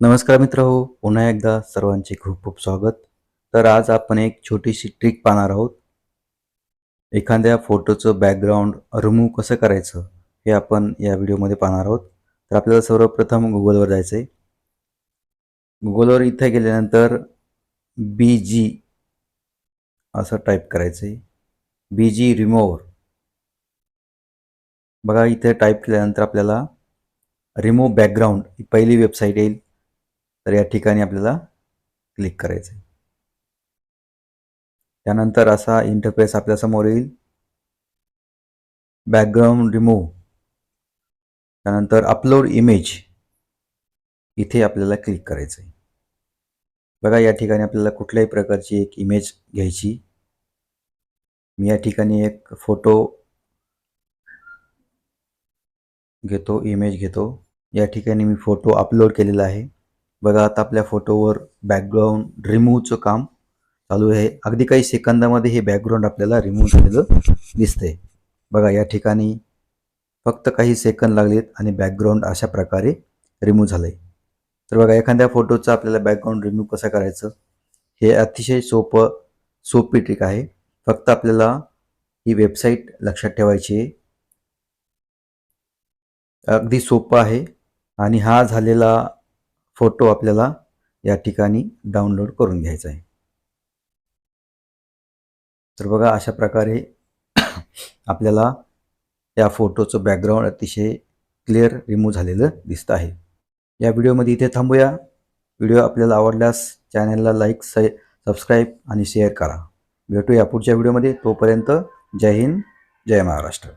नमस्कार मित्र हो पुन्हा एकदा सर्वांचे खूप खूप स्वागत. तर आज आपण एक छोटीशी ट्रिक पाहणार आहोत. एखाद्या फोटोचं बॅकग्राऊंड रिमूव्ह कसं करायचं हे आपण या व्हिडिओमध्ये पाहणार आहोत. तर आपल्याला सर्वप्रथम गुगलवर जायचं आहे गुगलवर इथे गेल्यानंतर बी जी असं टाईप करायचं आहे बी जी रिमोवर बघा इथे टाईप केल्यानंतर आपल्याला रिमूव्ह बॅकग्राऊंड ही पहिली वेबसाईट येईल. तर या ठिकाणी आपल्याला क्लिक करायचं आहे त्यानंतर असा इंटरफेस आपल्यासमोर येईल. बॅकग्राऊंड रिमूव्ह त्यानंतर अपलोड इमेज इथे आपल्याला क्लिक करायचं आहे बघा या ठिकाणी आपल्याला कुठल्याही प्रकारची एक इमेज घ्यायची. मी या ठिकाणी एक फोटो घेतो इमेज घेतो. या ठिकाणी मी फोटो अपलोड केलेला आहे. बघा आता आपल्या फोटोवर बॅकग्राऊंड रिमूव्हचं काम चालू आहे. अगदी काही सेकंदामध्ये हे बॅकग्राऊंड आपल्याला रिमूव्ह झालेलं दिसतंय. बघा या ठिकाणी फक्त काही सेकंद लागलेत आणि बॅकग्राऊंड अशा प्रकारे रिमूव्ह झालं आहे तर बघा एखाद्या फोटोचं आपल्याला बॅकग्राऊंड रिमूव्ह कसं करायचं? हे अतिशय सोपं सोपी ट्रिक आहे. फक्त आपल्याला ही वेबसाईट लक्षात ठेवायची आहे. अगदी सोपं आहे. आणि हा झालेला फोटो आपल्याला या ठिकाणी डाउनलोड करून घ्यायचा आहे. तर बघा अशा प्रकारे आपल्याला या फोटोचं बॅकग्राऊंड अतिशय क्लिअर रिमूव्ह झालेलं दिसतं आहे. या व्हिडिओमध्ये इथे थांबूया. व्हिडिओ आपल्याला आवडल्यास चॅनलला लाईक स सबस्क्राईब आणि शेअर करा. भेटूया पुढच्या व्हिडिओमध्ये. तोपर्यंत जय हिंद जय महाराष्ट्र.